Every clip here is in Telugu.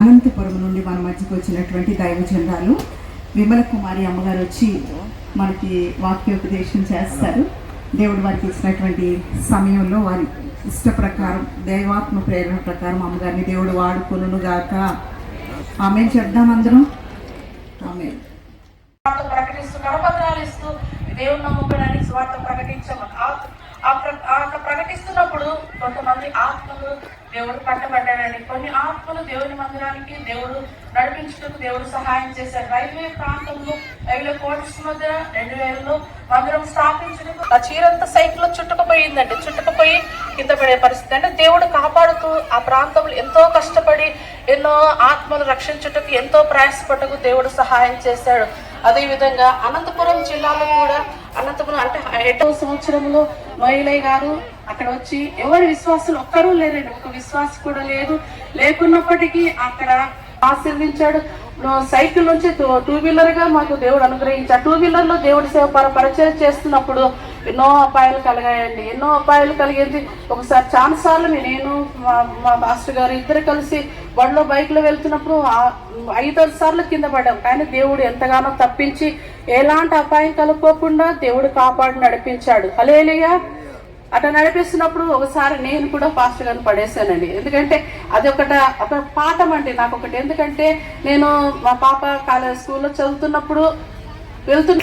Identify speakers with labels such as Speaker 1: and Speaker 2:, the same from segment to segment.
Speaker 1: అనంతపురం నుండి మన మధ్యకు వచ్చినటువంటి దైవజనురాలు విమల కుమారి అమ్మగారు వచ్చి మనకి వాక్యోపదేశం చేస్తారు. దేవుడు వారికి ఇచ్చినటువంటి సమయంలో వారి ఇష్ట ప్రకారం దైవాత్మ ప్రేరణ ప్రకారం అమ్మగారిని దేవుడు వాడుకొనును గాక. ఆమె చెప్దాం అందరం. ఆమె
Speaker 2: ప్రకటిస్తూ కరపత్రాలు ఇస్తూ దేవుని నమ్ముకోవడానికి స్వార్థ ప్రకటించమని ఆ- ప్రకటిస్తున్నప్పుడు కొంతమంది ఆత్మలు దేవుడు పట్టబడ్డాడని కొన్ని ఆత్మలు దేవుని మందిరానికి దేవుడు నడిపించుటకు దేవుడు సహాయం చేశాడు. రైల్వే ప్రాంతంలో రైల్వే కోర్ట్స్ మధ్య రెండు వేలలో మందిరం స్థాపించడం ఆ చీరంతా సైకిల్ చుట్టుకుపోయిందండి. చుట్టుకుపోయి కింద పడే పరిస్థితి. అంటే దేవుడు కాపాడుతూ ఆ ప్రాంతంలో ఎంతో కష్టపడి ఎన్నో ఆత్మలు రక్షించుటకు ఎంతో ప్రయాసపడకు దేవుడు సహాయం చేశాడు. అదేవిధంగా అనంతపురం జిల్లాలో కూడా అనంతపురం ఎటో సంవత్సరంలో మహిళయ్య గారు అక్కడ వచ్చి ఎవరి విశ్వాసులు ఒక్కరూ లేరండి. ఒక విశ్వాస కూడా లేదు. లేకున్నప్పటికీ అక్కడ ఆశీర్వించాడు. సైకిల్ నుంచి టూ- టూ వీలర్గా మాకు దేవుడు అనుగ్రహించాడు. టూ వీలర్లో దేవుడి సేవ పరిచయం చేస్తున్నప్పుడు ఎన్నో అపాయాలు కలిగాయండి ఎన్నో అపాయాలు కలిగింది. ఒకసారి చాలా సార్లు నేను మా మా మాస్టర్ గారు ఇద్దరు కలిసి బండ్లో బైక్లో వెళ్తున్నప్పుడు ఐదారు సార్లు కింద పడ్డాం. కానీ దేవుడు ఎంతగానో తప్పించి ఎలాంటి అపాయం కలుపుకోకుండా దేవుడు కాపాడు నడిపించాడు. అలేలియా అట్లా నడిపిస్తున్నప్పుడు ఒకసారి నేను కూడా ఫాస్ట్ గాని పడేశానండి. ఎందుకంటే అది ఒకట ఒక పాఠం అండి నాకు ఒకటి ఎందుకంటే నేను మా పాప కాలేజ్ స్కూల్లో చదువుతున్నప్పుడు వెళ్తున్న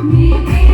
Speaker 2: యేసయ్యా, నీకే